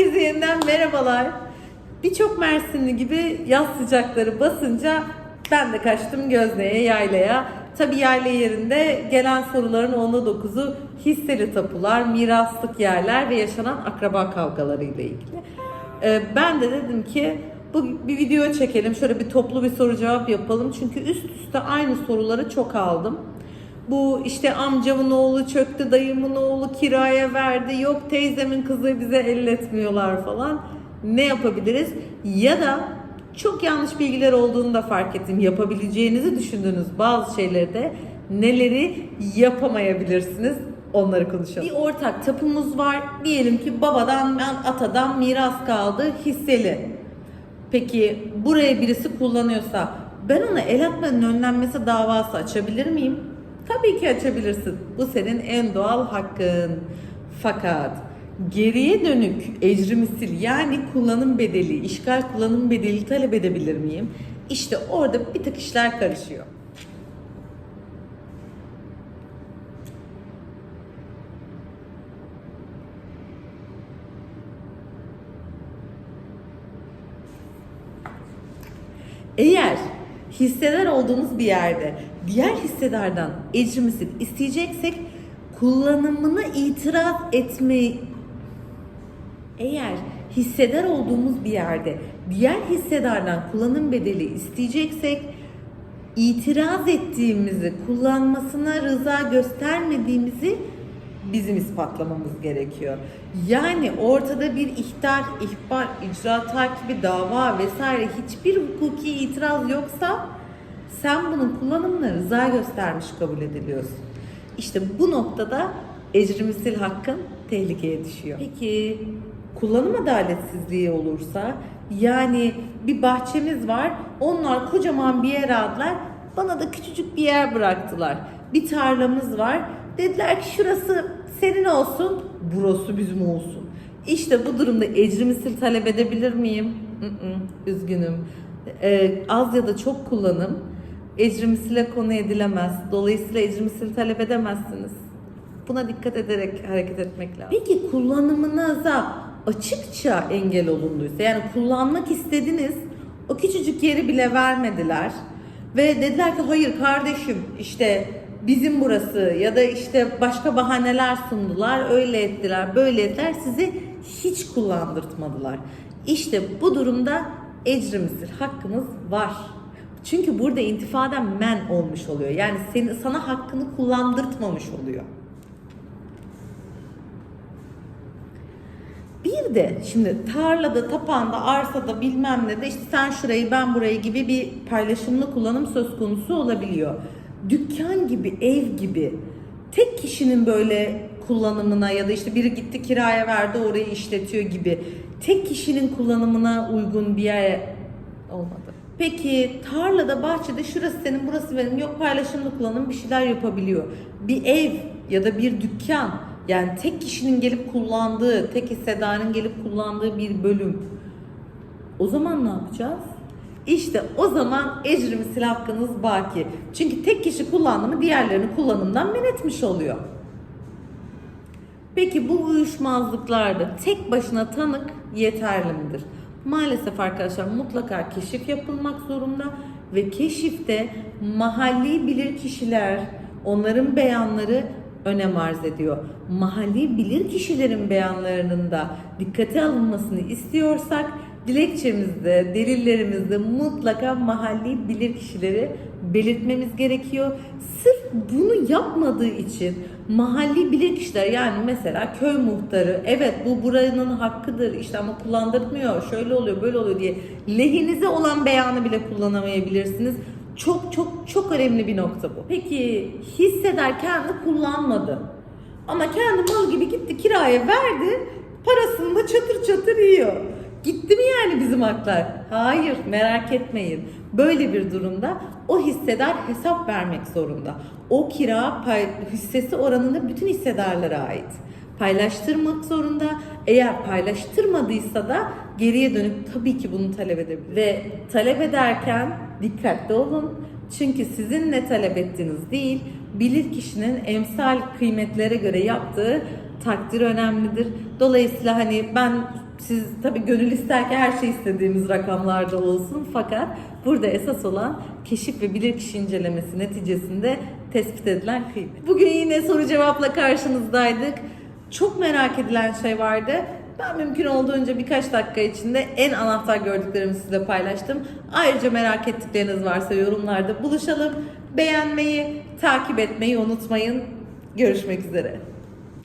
Herkese yeniden merhabalar. Birçok Mersinli gibi yaz sıcakları basınca ben de kaçtım Gözne'ye, yaylaya. Tabi yayla yerinde gelen soruların onda 9'u hisseli tapular, miraslık yerler ve yaşanan akraba kavgaları ile ilgili. Ee, ben de dedim ki bu bir video çekelim, şöyle bir toplu bir soru cevap yapalım. Çünkü üst üste aynı soruları çok aldım. Bu işte amcamın oğlu çöktü, dayımın oğlu kiraya verdi, yok teyzemin kızı bize elletmiyorlar falan. Ne yapabiliriz? Ya da çok yanlış bilgiler olduğunu da fark ettim. Yapabileceğinizi düşündüğünüz bazı şeyleri de neleri yapamayabilirsiniz onları konuşalım. Bir ortak tapumuz var. Diyelim ki babadan atadan miras kaldı hisseli. Peki buraya birisi kullanıyorsa ben ona el atmanın önlenmesi davası açabilir miyim? Tabii ki açabilirsin. Bu senin en doğal hakkın. Fakat geriye dönük ecri misil yani kullanım bedeli, işgal kullanım bedeli talep edebilir miyim? İşte orada bir tık işler karışıyor. Eğer hissedar olduğunuz bir yerde diğer hissedardan ecri misil isteyeceksek kullanımına itiraz etme eğer hissedar olduğumuz bir yerde diğer hissedardan kullanım bedeli isteyeceksek itiraz ettiğimizi, kullanmasına rıza göstermediğimizi bizim ispatlamamız gerekiyor. Yani ortada bir ihtar, ihbar, icra takibi, dava vesaire hiçbir hukuki itiraz yoksa sen bunun kullanımına rıza göstermiş kabul ediliyorsun. İşte bu noktada ecri misil hakkın tehlikeye düşüyor. Peki kullanım adaletsizliği olursa yani bir bahçemiz var onlar kocaman bir yer aldılar bana da küçücük bir yer bıraktılar. Bir tarlamız var dediler ki şurası senin olsun burası bizim olsun. İşte bu durumda ecri misil talep edebilir miyim? Üzgünüm. Ee, az ya da çok kullanım ecri misile konu edilemez. Dolayısıyla ecri misil talep edemezsiniz. Buna dikkat ederek hareket etmek lazım. Peki kullanımınıza açıkça engel olunduysa yani kullanmak istediniz o küçücük yeri bile vermediler ve dediler ki hayır kardeşim işte bizim burası ya da işte başka bahaneler sundular öyle ettiler böyle ettiler sizi hiç kullandırtmadılar. İşte bu durumda ecri misil hakkımız var. Çünkü burada intifaden men olmuş oluyor. Yani seni, sana hakkını kullandırtmamış oluyor. Bir de şimdi tarlada, tapanda, arsada bilmem ne de işte sen şurayı ben burayı gibi bir paylaşımlı kullanım söz konusu olabiliyor. Dükkan gibi, ev gibi tek kişinin böyle kullanımına ya da işte biri gitti kiraya verdi orayı işletiyor gibi tek kişinin kullanımına uygun bir yer olmadı. Peki tarlada, bahçede şurası senin, burası benim yok paylaşımlı kullanım bir şeyler yapabiliyor. Bir ev ya da bir dükkan yani tek kişinin gelip kullandığı, tek hissedarın gelip kullandığı bir bölüm. O zaman ne yapacağız? İşte o zaman ecri misil hakkınız baki. Çünkü tek kişi kullandı mı diğerlerini kullanımdan men etmiş oluyor. Peki bu uyuşmazlıklarda tek başına tanık yeterli midir? Maalesef arkadaşlar mutlaka keşif yapılmak zorunda ve keşifte mahalli bilir kişiler, onların beyanları önem arz ediyor. Mahalli bilir kişilerin beyanlarının da dikkate alınmasını istiyorsak dilekçemizde, delillerimizde mutlaka mahalli bilir kişileri belirtmemiz gerekiyor. Sırf bunu yapmadığı için mahalli bilir kişiler yani mesela köy muhtarı evet bu buranın hakkıdır işte ama kullandırmıyor şöyle oluyor böyle oluyor diye lehinize olan beyanı bile kullanamayabilirsiniz. Çok çok çok önemli bir nokta bu. Peki hisseder kendi kullanmadı. Ama kendi mal gibi gitti kiraya verdi. Parasını da çatır çatır yiyor. Gitti mi yani bizim haklar? Hayır merak etmeyin. Böyle bir durumda o hissedar hesap vermek zorunda. O kira pay, hissesi oranında bütün hissedarlara ait. Paylaştırmak zorunda. Eğer paylaştırmadıysa da geriye dönüp tabii ki bunu talep edebilir. Ve talep ederken dikkatli olun. Çünkü sizin ne talep ettiğiniz değil, bilir kişinin emsal kıymetlere göre yaptığı takdir önemlidir. Dolayısıyla hani ben siz tabii gönül ister ki her şey istediğimiz rakamlarda olsun fakat burada esas olan keşif ve bilirkişi incelemesi neticesinde tespit edilen kıymet. Bugün yine soru cevapla karşınızdaydık. Çok merak edilen şey vardı. Ben mümkün olduğunca birkaç dakika içinde en anahtar gördüklerimi sizinle paylaştım. Ayrıca merak ettikleriniz varsa yorumlarda buluşalım. Beğenmeyi, takip etmeyi unutmayın. Görüşmek üzere.